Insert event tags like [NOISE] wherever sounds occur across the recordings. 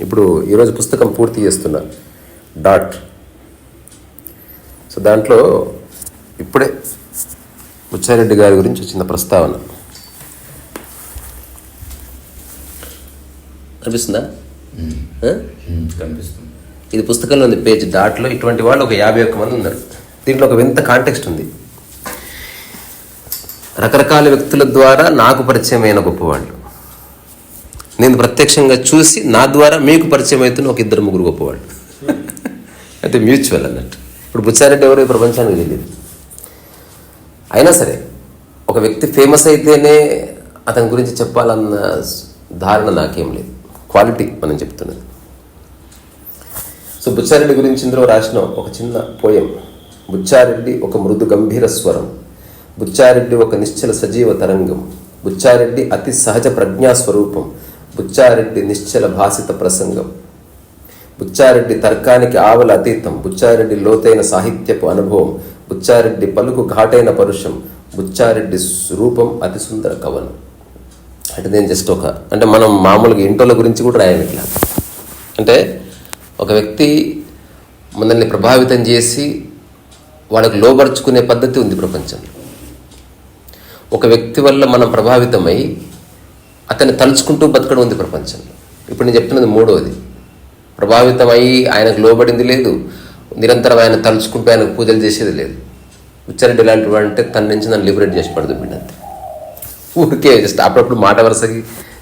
ఇప్పుడు ఈరోజు పుస్తకం పూర్తి చేస్తున్నా. డాట్. సో దాంట్లో ఇప్పుడే బుచ్చారెడ్డి గారి గురించి వచ్చిన ప్రస్తావన. అనిపిస్తుందా ఆ? కనిపిస్తుంది. ఇది పుస్తకంలో ఉంది పేజ్ డాట్లో ఇటువంటి వాళ్ళు ఒక యాభై ఒక్క మంది ఉన్నారు. దీంట్లో ఒక వింత కాంటెక్స్ట్ ఉంది. రకరకాల వ్యక్తుల ద్వారా నాకు పరిచయమైన గొప్పవాళ్ళు. నేను ప్రత్యక్షంగా చూసి నా ద్వారా మీకు పరిచయం అవుతున్న ఒక ఇద్దరు ముగ్గురు గొప్పవాళ్ళు. అయితే మ్యూచువల్ అన్నట్టు. ఇప్పుడు బుచ్చారెడ్డి ఎవరు ఈ ప్రపంచానికి తెలియదు. అయినా సరే ఒక వ్యక్తి ఫేమస్ అయితేనే అతని గురించి చెప్పాలన్న ధారణ నాకేం లేదు. క్వాలిటీ మనం చెప్తున్నది. సో బుచ్చారెడ్డి గురించి ఇందులో రాసిన ఒక చిన్న పోయం బుచ్చారెడ్డి ఒక మృదు గంభీర స్వరం బుచ్చారెడ్డి ఒక నిశ్చల సజీవ తరంగం బుచ్చారెడ్డి అతి సహజ ప్రజ్ఞా స్వరూపం బుచ్చారెడ్డి నిశ్చల భాసిత ప్రసంగం. బుచ్చారెడ్డి తర్కానికి ఆవల అతీతం. బుచ్చారెడ్డి లోతైన సాహిత్యపు అనుభవం. బుచ్చారెడ్డి పలుకు ఘాటైన పరుషం. బుచ్చారెడ్డి రూపం అతి సుందర కవనం. అంటే నేను జస్ట్ ఒక అంటే మనం మామూలుగా ఇంటోల గురించి కూడా రాయాలి ఇట్లా. అంటే ఒక వ్యక్తి మనల్ని ప్రభావితం చేసి వాళ్ళకు లోబరుచుకునే పద్ధతి ఉంది ప్రపంచంలో. ఒక వ్యక్తి వల్ల మనం ప్రభావితమై అతన్ని తలుచుకుంటూ బతకడం ఉంది ప్రపంచంలో. ఇప్పుడు నేను చెప్తున్నది మూడవది ప్రభావితమై ఆయనకు లోబడింది లేదు. నిరంతరం ఆయన తలుచుకుంటూ ఆయనకు పూజలు చేసేది లేదు. ఉచ్చారెడ్డి ఇలాంటి వాడు అంటే తన నుంచి నన్ను లిబరేట్ చేసి పడదు బిడ్డ ఊరికే జస్ట్ అప్పుడప్పుడు మాట వరుసకి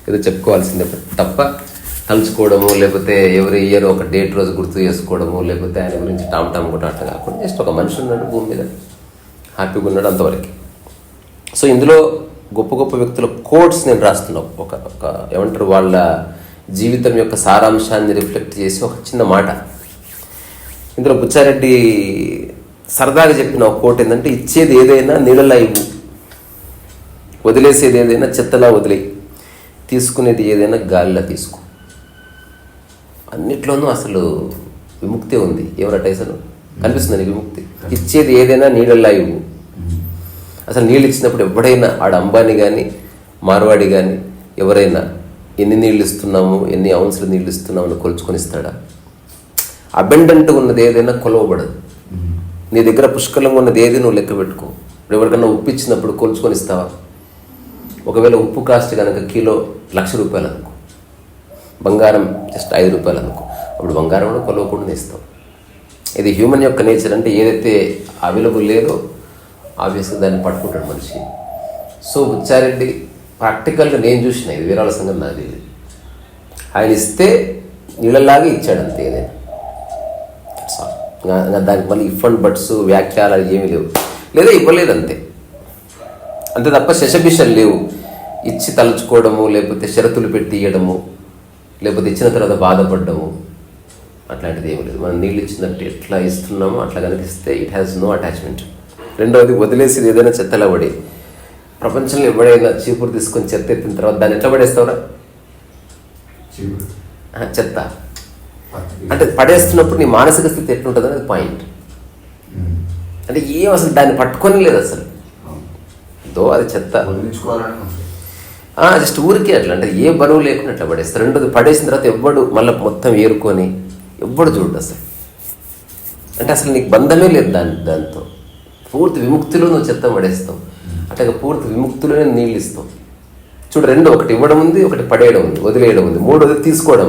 ఏదో చెప్పుకోవాల్సిందే తప్ప తలుచుకోవడము లేకపోతే ఎవరి ఇయర్ ఒక డేట్ రోజు గుర్తు చేసుకోవడము లేకపోతే ఆయన గురించి టామ్ టామ్ కూడా అట్లా కాకుండా జస్ట్ ఒక మనిషి ఉన్నాడు భూమి మీద. హ్యాపీగా ఉన్నాడు అంతవరకు. సో ఇందులో గొప్ప గొప్ప వ్యక్తుల కోట్స్ నేను రాస్తున్నా. ఒక ఒక ఏమంటారు వాళ్ళ జీవితం యొక్క సారాంశాన్ని రిఫ్లెక్ట్ చేసి ఒక చిన్న మాట. ఇందులో బుచ్చారెడ్డి సరదాగా చెప్పిన ఒక కోట్ ఏంటంటే ఇచ్చేది ఏదైనా నీళ్ళలా ఇవ్వు. వదిలేసేది ఏదైనా చెత్తలా వదిలే తీసుకునేది ఏదైనా గాలిలా తీసుకో. అన్నిట్లోనూ అసలు విముక్తి ఉంది. ఎవరట అసలు? కనిపిస్తుంది విముక్తి. ఇచ్చేది ఏదైనా నీళ్ళల్లా ఇవ్వు. అసలు నీళ్ళు ఇచ్చినప్పుడు ఎవడైనా ఆడ అంబానీ కానీ మార్వాడి కానీ ఎవరైనా ఎన్ని నీళ్ళు ఇస్తున్నాము ఎన్ని అవన్సులు నీళ్ళు ఇస్తున్నాము అని కొలుచుకొని ఇస్తాడా? అబెండెంట్ ఉన్నది ఏదైనా కొలవబడదు. నీ దగ్గర పుష్కలంగా ఉన్నది ఏది నువ్వు లెక్క పెట్టుకో. ఇప్పుడు ఎవరికన్నా ఉప్పు ఇచ్చినప్పుడు కొలుచుకొని ఇస్తావా? ఒకవేళ ఉప్పు కాస్ట్ కనుక కిలో లక్ష రూపాయలు అనుకో. బంగారం జస్ట్ ఐదు రూపాయలు అనుకో. అప్పుడు బంగారం కూడా కొలవకుండా ఇస్తాం ఇది హ్యూమన్ యొక్క నేచర్ అంటే ఏదైతే అవైలబుల్ లేదో ఆబ్వియస్గా దాన్ని పట్టుకుంటాడు మనిషి. సో బుచ్చారెడ్డి ప్రాక్టికల్గా నేను చూసిన ఇది వీరాల సంఘం నాకు తెలియదు ఆయన ఇస్తే నీళ్ళలాగే ఇచ్చాడు అంతే నేను That's దానికి మళ్ళీ ఇఫ్ అండ్ బట్స్ వ్యాఖ్యలు ఏమీ లేవు. లేదా ఇవ్వలేదు అంతే. అంతే తప్ప శశభిషలు లేవు. ఇచ్చి తలుచుకోవడము లేకపోతే షరతులు పెట్టి ఇవ్వడము లేకపోతే ఇచ్చిన తర్వాత బాధపడడము అట్లాంటిది ఏమి లేదు. మనం నీళ్ళు ఇచ్చినట్టు ఎట్లా ఇస్తున్నామో అట్లా కనిపిస్తే ఇట్ హ్యాస్ నో అటాచ్మెంట్ రెండవది వదిలేసి ఏదైనా చెత్తలా పడి. ప్రపంచంలో ఎవడైనా చీపురు తీసుకొని చెత్త ఎత్తిన తర్వాత దాన్ని ఎట్లా పడేస్తావురా? చెత్త. అంటే పడేస్తున్నప్పుడు నీ మానసిక స్థితి ఎట్లుంటుంది అనేది పాయింట్. అంటే ఏం అసలు దాన్ని పట్టుకొని లేదు అసలు. దో అది చెత్త. జస్ట్ ఊరికే అట్లా. అంటే ఏ బరువు లేకుండా అట్లా పడేస్తారు. రెండోది పడేసిన తర్వాత ఎవ్వడు మళ్ళీ మొత్తం ఏరుకొని ఎవ్వడు చూడు అసలు. అంటే అసలు నీకు బంధమే లేదు దాని దాంతో. పూర్తి విముక్తిలో నువ్వు చెత్త పడేస్తావు అట్లాగే పూర్తి విముక్తిలోనే నీళ్ళు ఇస్తావు చూడు రెండు ఒకటి ఇవ్వడం ఉంది ఒకటి పడేయడం ఉంది వదిలేయడం ఉంది. మూడోది తీసుకోవడం.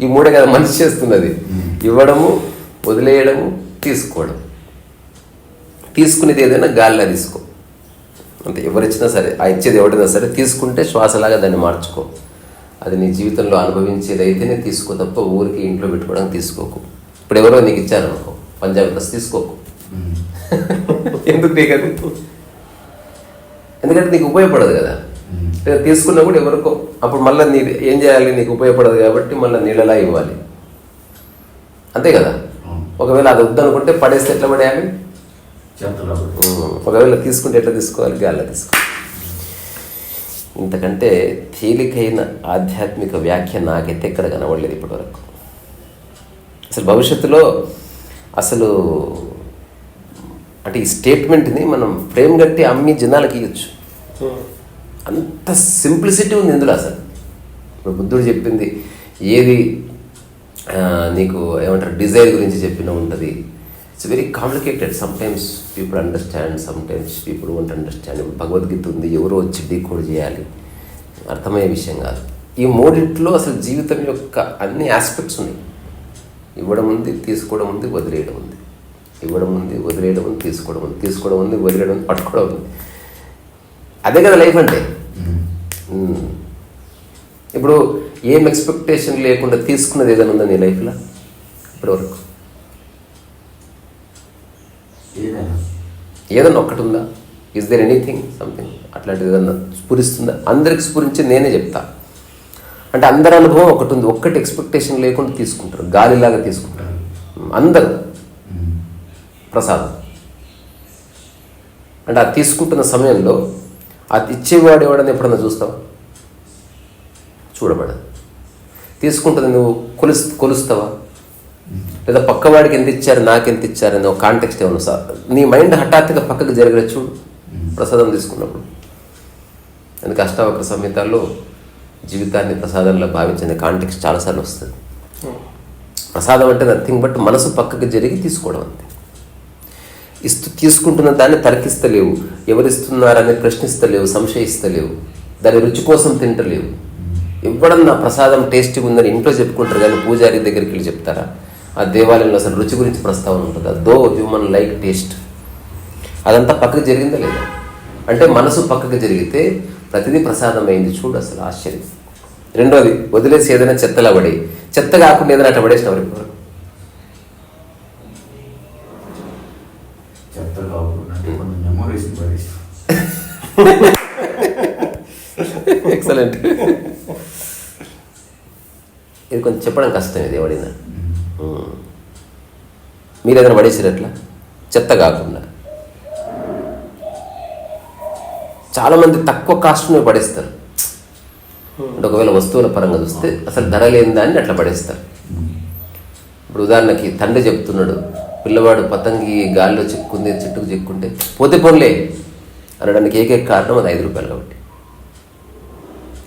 ఈ మూడే కదా మనిషి చేస్తున్నది. ఇవ్వడము వదిలేయడము తీసుకోవడం. తీసుకునేది ఏదైనా గాలిలో తీసుకో. అంతే ఎవరిచ్చినా సరే ఆ ఇచ్చేది ఎవడైనా సరే తీసుకుంటే శ్వాసలాగా దాన్ని మార్చుకో. అది నీ జీవితంలో అనుభవించేది అయితేనే తీసుకో తప్ప ఊరికి ఇంట్లో పెట్టుకోవడానికి తీసుకోకు. ఇప్పుడు ఎవరో నీకు ఇచ్చారు అనుకో పంజాబ్ డ్రెస్ తీసుకోకు. ఎందుకు నీకు అది? ఎందుకంటే నీకు ఉపయోగపడదు కదా. తీసుకున్నా కూడా ఎవరికో. అప్పుడు మళ్ళీ నీ ఏం చేయాలి? నీకు ఉపయోగపడదు కాబట్టి మళ్ళీ నీళ్ళలా ఇవ్వాలి. అంతే కదా? ఒకవేళ అది వద్దనుకుంటే పడేస్తే ఎట్లా పడేయాలి ఒకవేళ తీసుకుంటే ఎట్లా తీసుకోవాలి? గాల్లో తీసుకో ఇంతకంటే తేలికైన ఆధ్యాత్మిక వ్యాఖ్య నాకైతే ఎక్కడ కనబడలేదు ఇప్పటివరకు. అసలు భవిష్యత్తులో అసలు అంటే ఈ స్టేట్మెంట్ని మనం ఫ్రేమ్ కట్టి అమ్మి జనాలకి ఇవ్వచ్చు అంత సింప్లిసిటీ ఉంది ఇందులో అసలు. ఇప్పుడు బుద్ధుడు చెప్పింది ఏది నీకు ఏమంటారు డిజైర్ గురించి చెప్పిన ఉంటుంది. It's very complicated sometimes people understand sometimes people won't understand Bhagavad Gita ఉంది ఎవరో వచ్చి డీకోడ్ చేయాలి. అర్థమయ్యే విషయం కాదు. ఈ మూడింటిలో అసలు జీవితం యొక్క అన్ని ఆస్పెక్ట్స్ ఉన్నాయి. ఇవ్వడం ఉంది తీసుకోవడం ఉంది వదిలేయడం ఉంది. ఇవ్వడం ఉంది వదిలేయడం ఉంది తీసుకోవడం ఉంది తీసుకోవడం ఉంది వదిలేయడం ఉంది పట్టుకోవడం ఉంది. అదే కదా లైఫ్ అంటే. ఇప్పుడు ఏం ఎక్స్పెక్టేషన్ లేకుండా తీసుకున్నది ఏదైనా ఉందా నీ లైఫ్లో? ఇప్పటివరకు. ఏదైనా. ఏదన్నా ఒక్కటి ఉందా? ఇస్ దేర్ ఎనీథింగ్ సంథింగ్ అట్లాంటిది ఏదన్నా స్ఫురిస్తుందా? అందరికి స్ఫురించి నేనే చెప్తా. అంటే అందరి అనుభవం ఒకటి ఉంది ఒక్కటి ఎక్స్పెక్టేషన్ లేకుండా తీసుకుంటారు గాలిలాగా తీసుకుంటారు. అందరూ. ప్రసాదం. అంటే అది తీసుకుంటున్న సమయంలో అది ఇచ్చేవాడు ఎవడని ఎప్పుడన్నా చూస్తావా? చూడబడదు. తీసుకుంటుంది నువ్వు కొలుస్ కొలుస్తావా? లేదా పక్కవాడికి ఎంత ఇచ్చారు నాకు ఎంత ఇచ్చారు అనే ఒక కాంటెక్స్ట్ ఏమన్నా సార్ నీ మైండ్ హఠాత్తుగా పక్కకు జరగలేదు చూడు ప్రసాదం తీసుకున్నప్పుడు. అందుకే అష్టావక్ర సంహితాల్లో జీవితాన్ని ప్రసాదంలో భావించిన కాంటెక్స్ట్ చాలాసార్లు వస్తుంది. ప్రసాదం అంటే నథింగ్ బట్ మనసు పక్కకు జరిగి తీసుకోవడం అంతే. ఇస్తు తీసుకుంటున్న దాన్ని తరికిస్తలేవు. ఎవరిస్తున్నారని ప్రశ్నిస్తలేవు సంశయిస్తలేవు. దాని రుచి కోసం తింటలేవు. ఇవ్వడం నా ప్రసాదం టేస్టీగా ఉందని ఇంట్లో చెప్పుకుంటారు కానీ పూజారి దగ్గరికి వెళ్ళి చెప్తారా? ఆ దేవాలయంలో అసలు రుచి గురించి ప్రస్తావన ఉంటుంది? Though human like taste. అదంతా పక్కకు జరిగిందా లేదా? అంటే మనసు పక్కకు జరిగితే ప్రతిదీ ప్రసాదమైంది చూడు అసలు ఆశ్చర్యం. రెండోది వదిలేసి ఏదైనా చెత్తలా పడి చెత్త కాకుండా ఏదైనా అట్లా పడేసిన ఎక్సలెంట్ ఇది కొంచెం చెప్పడం కష్టం ఇది ఎవడైనా మీరు ఏదైనా పడేసారు ఎట్లా? చెత్త కాకుండా. చాలామంది తక్కువ కాస్ట్ని పడేస్తారు. అంటే ఒకవేళ వస్తువుల పరంగా చూస్తే అసలు ధర లేని దాన్ని అట్లా పడేస్తారు. ఇప్పుడు ఉదాహరణకి తండ్రి చెప్తున్నాడు పిల్లవాడు పతంగి గాలిలో చిక్కుంది చెట్టుకు చిక్కుంటే పోతే పోన్లే అనడానికి ఏకైక కారణం అది ఐదు రూపాయలు కాబట్టి.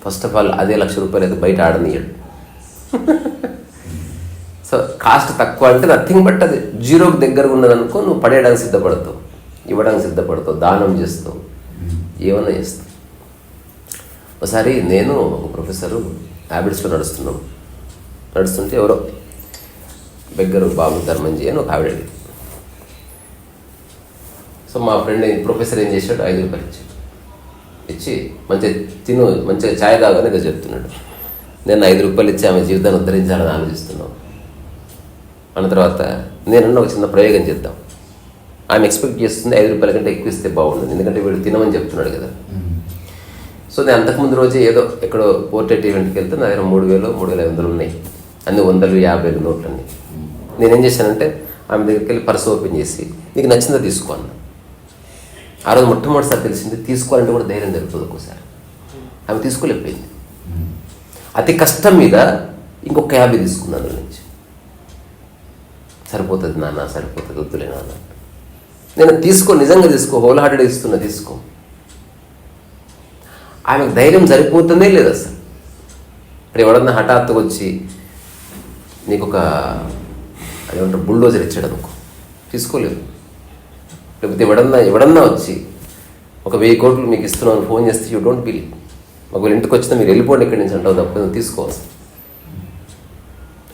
ఫస్ట్ ఆఫ్ ఆల్ అదే లక్ష రూపాయలు అయితే బయట ఆడనీయడు సో కాస్ట్ తక్కువ అంటే నథింగ్ బట్ అది జీరోకి దగ్గర ఉన్నదనుకో నువ్వు పడేయడానికి సిద్ధపడతావు ఇవ్వడానికి సిద్ధపడతావు దానం చేస్తావు ఏమన్నా చేస్తావు. ఒకసారి నేను ఒక ప్రొఫెసరు హ్యాబిట్స్లో నడుస్తున్నాం. నడుస్తుంటే ఎవరో దగ్గర బాబు ధర్మంజీ అని ఒక ఆవిడ సో మా ఫ్రెండ్ ప్రొఫెసర్ ఏం చేశాడు? ఐదు రూపాయలు ఇచ్చాడు. ఇచ్చి మంచిగా తిను మంచిగా ఛాయ్ తాగని ఏదో చెప్తున్నాడు. నేను ఐదు రూపాయలు ఇచ్చి ఆమె జీవితాన్ని ఉద్ధరించాలని ఆలోచిస్తున్నాం. అన్న తర్వాత నేనన్న ఒక చిన్న ప్రయోగం చేద్దాం. ఆమె ఎక్స్పెక్ట్ చేస్తుంది ఐదు రూపాయల కంటే ఎక్కువ ఇస్తే బాగుంటుంది ఎందుకంటే వీడు తినమని చెప్తున్నాడు కదా. సో నేను అంతకుముందు రోజే ఏదో ఎక్కడో పోర్ట్రేట్ ఈవెంట్కి వెళ్తే నా దగ్గర మూడు వేలు మూడు వేల ఐదు వందలు ఉన్నాయి. అన్ని వందలు యాభై నోట్లు అన్నీ నేనేం చేశానంటే ఆమె దగ్గరికి వెళ్ళి పర్స్ ఓపెన్ చేసి నీకు నచ్చిందో తీసుకో అన్న. ఆ రోజు మొట్టమొదటిసారి తెలిసింది తీసుకోవాలంటే కూడా ధైర్యం జరుగుతుంది ఒక్కోసారి. ఆమె తీసుకోలేకపోయింది. అతి కష్టం మీద ఇంకొక యాభై తీసుకున్నాను అందులో నుంచి. సరిపోతుంది నాన్న సరిపోతుంది వద్దులే నాన్న. నేను తీసుకో నిజంగా తీసుకో హోల్ హార్టెడ్ ఇస్తున్నా తీసుకో. ఆమెకు ధైర్యం సరిపోతుందే లేదు అసలు. ఇప్పుడు ఎవడన్నా హఠాత్తుగా వచ్చి నీకు ఒక అదేమంటారు బుల్డోజర్ ఇచ్చాడు అనుకో. తీసుకోలేదు. లేకపోతే ఎవడన్నా ఎవడన్నా వచ్చి ఒక వెయ్యి కోట్లు మీకు ఇస్తున్నాను ఫోన్ చేస్తే యూ డోంట్ బిలీవ్. ఒకవేళ ఇంటికి వచ్చినా మీరు వెళ్ళిపోండి ఇక్కడి నుంచి అంటావు తప్ప తీసుకోవాలి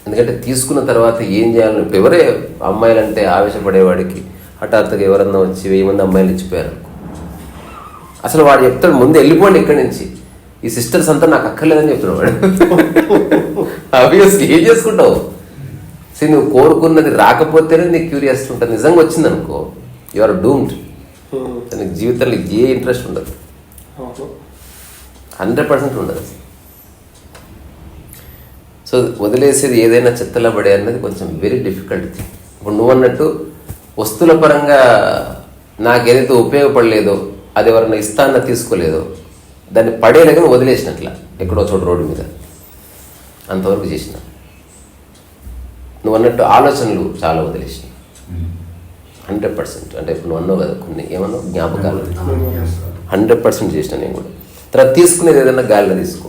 ఎందుకంటే తీసుకున్న తర్వాత ఏం చేయాలని ఇప్పుడు ఎవరే అమ్మాయిలంటే ఆవేశపడేవాడికి హఠాత్తుగా ఎవరన్నా వచ్చి వెయ్యి మంది అమ్మాయిలు ఇచ్చిపోయారు. అసలు వాడు చెప్తాడు ముందు వెళ్ళిపోండి ఇక్కడి నుంచి. ఈ సిస్టర్స్ అంతా నాకు అక్కర్లేదని చెప్తున్నాడు వాడు. ఆబ్వియస్లీ ఏం చేసుకుంటావు? సరే నువ్వు కోరుకున్నది రాకపోతేనే నీకు క్యూరియాసిటీ ఉంటుంది. నిజంగా వచ్చిందనుకో యు ఆర్ డూమ్డ్ నీకు జీవితంలో ఏ ఇంట్రెస్ట్ ఉండదు. హండ్రెడ్ పర్సెంట్ ఉండదు. సో వదిలేసేది ఏదైనా చెత్తలో పడే అన్నది కొంచెం వెరీ డిఫికల్ట్ థింగ్ ఇప్పుడు నువ్వు అన్నట్టు వస్తువుల పరంగా నాకు ఏదైతే ఉపయోగపడలేదో అది ఎవరన్నా ఇస్తాన్న తీసుకోలేదో దాన్ని పడేయలేక వదిలేసినట్ల ఎక్కడో చోట రోడ్డు మీద. అంతవరకు చేసిన. నువ్వు అన్నట్టు ఆలోచనలు చాలా వదిలేసిన. Hundred percent. అంటే ఇప్పుడు నువ్వు అన్నావు కదా కొన్ని ఏమన్నావు? జ్ఞాపకాలు? హండ్రెడ్ పర్సెంట్ చేసిన నేను కూడా. తర్వాత తీసుకునేది ఏదైనా గాలిలో తీసుకో.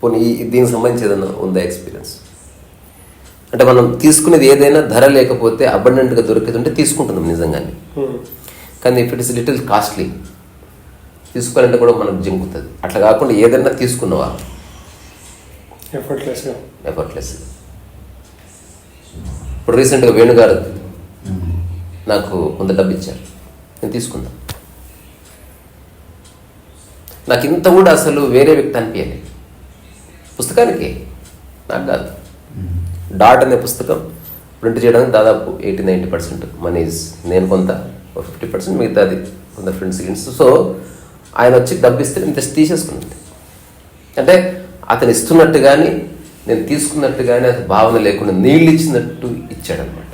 పోనీ దీనికి సంబంధించి ఏదైనా ఉందా ఎక్స్పీరియన్స్? అంటే మనం తీసుకునేది ఏదైనా ధర లేకపోతే అబండెంట్గా దొరికేది తీసుకుంటున్నాం నిజంగానే. కానీ if it is little costly తీసుకోవాలంటే కూడా మనకు జింకుతుంది. అట్లా కాకుండా ఏదైనా తీసుకున్నావా? ఎఫర్ట్లెస్గా ఎఫర్ట్లెస్ ఇప్పుడు రీసెంట్గా వేణుగారు నాకు కొంత డబ్బు ఇచ్చారు నేను తీసుకున్నా నాకు ఇంత కూడా అసలు వేరే వ్యక్తి అనిపించాలి పుస్తకానికి? నాకు కాదు. డాట్ అనే పుస్తకం ప్రింట్ చేయడానికి దాదాపు ఎయిటీ నైంటీ పర్సెంట్ మనీస్ నేను కొంత ఫిఫ్టీ పర్సెంట్ మిగతాది కొంత ఫ్రెండ్స్ గిన్స్ సో ఆయన వచ్చి డబ్బు ఇస్తే నేను తీసేసుకున్నాను. అంటే అతను ఇస్తున్నట్టు కానీ నేను తీసుకున్నట్టు కానీ అది భావన లేకుండా నీళ్ళు ఇచ్చినట్టు ఇచ్చాడనమాట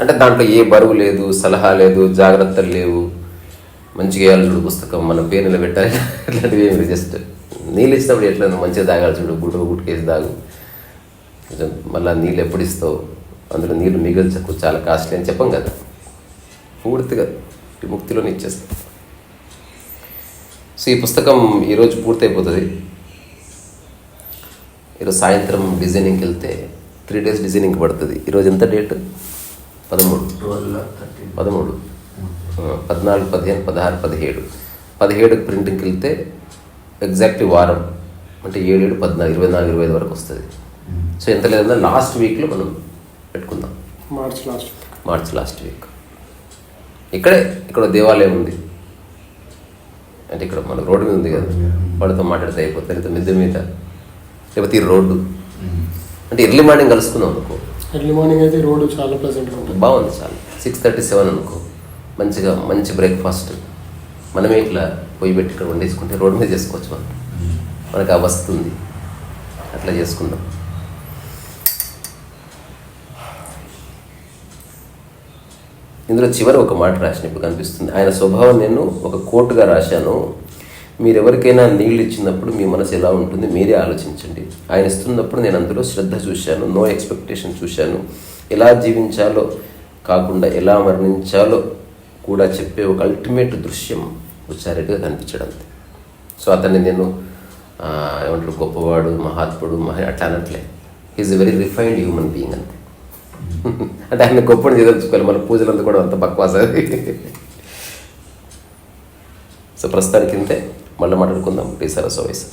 అంటే దాంట్లో ఏ బరువు లేదు సలహా లేదు జాగ్రత్తలు లేవు. మంచిగా వేయాలి చూడు పుస్తకం మన పేరు నిలబెట్టాలి. [LAUGHS] ఇట్లాంటివి ఏమి జస్ట్ నీళ్ళు ఇచ్చినప్పుడు ఎట్లా మంచిగా తాగాలి చూడు. గుడ్డు గుట్టుకేసి తాగు. కొంచెం మళ్ళీ నీళ్ళు ఎప్పుడు ఇస్తావు? అందులో నీళ్ళు మిగిల్చకు. చాలా కాస్ట్లీ అని చెప్పం కదా. పూర్తిగా ముక్తిలోనే ఇచ్చేస్తాం. సో ఈ పుస్తకం ఈరోజు పూర్తయిపోతుంది. ఈరోజు సాయంత్రం డిజైనింగ్కి వెళ్తే త్రీ డేస్ డిజైనింగ్ పడుతుంది. ఈరోజు ఎంత డేట్? పదమూడు. పదమూడు. పద్నాలుగు పదిహేను పదహారు పదిహేడు. పదిహేడు ప్రింటింగ్కి వెళ్తే ఎగ్జాక్ట్లీ వారం అంటే ఏడు ఏడు పద్నాలుగు ఇరవై నాలుగు ఇరవై ఐదు వరకు వస్తుంది. సో ఎంత లేదన్నా లాస్ట్ వీక్లో మనం పెట్టుకుందాం. March last March last week. ఇక్కడే ఇక్కడ దేవాలయం ఉంది. అంటే ఇక్కడ మన రోడ్డు మీద ఉంది కదా. వాళ్ళతో మాట్లాడితే అయిపోతుంది. లేదా మిద్దె మీద. లేకపోతే ఈ రోడ్డు. అంటే ఎర్లీ మార్నింగ్ కలుసుకుందాం అనుకో. ఎర్లీ మార్నింగ్ అయితే రోడ్డు చాలా ప్లెజెంట్గా ఉంటుంది. బాగుంది చాలా. సిక్స్ థర్టీ సెవెన్ అనుకో. మంచిగా మంచి బ్రేక్ఫాస్ట్ మనమే ఇట్లా పొయ్యి పెట్టి ఇక్కడ వండేసుకుంటే రోడ్ మీద చేసుకోవచ్చు మనం. మనకు ఆ వస్తుంది అట్లా చేసుకుందాం. ఇందులో చివరి ఒక మాట రాసిన ఇప్పుడు కనిపిస్తుంది. ఆయన స్వభావం నేను ఒక కోటుగా రాశాను. మీరు ఎవరికైనా నీళ్ళు ఇచ్చినప్పుడు మీ మనసు ఎలా ఉంటుంది మీరే ఆలోచించండి. ఆయన ఇస్తున్నప్పుడు నేను అందులో శ్రద్ధ చూశాను నో ఎక్స్పెక్టేషన్ చూశాను. ఎలా జీవించాలో కాకుండా ఎలా మరణించాలో కూడా చెప్పే ఒక అల్టిమేట్ దృశ్యం ఉచ్చారెడ్డిగా కనిపించడం సో అతన్ని నేను ఏమంటారు గొప్పవాడు మహాత్ముడు మహా అట్లా అనట్లే. Is a very refined human being అంతే. [LAUGHS] అంటే ఆయన గొప్పని చేయదలుచుకోవాలి మన పూజలంతా కూడా అంత బక్వాస్ అది [LAUGHS] సో ప్రస్తుతానికి ఇంతే. మళ్ళీ మాట్లాడుకుందాం. టీ సరస్సు వయసు.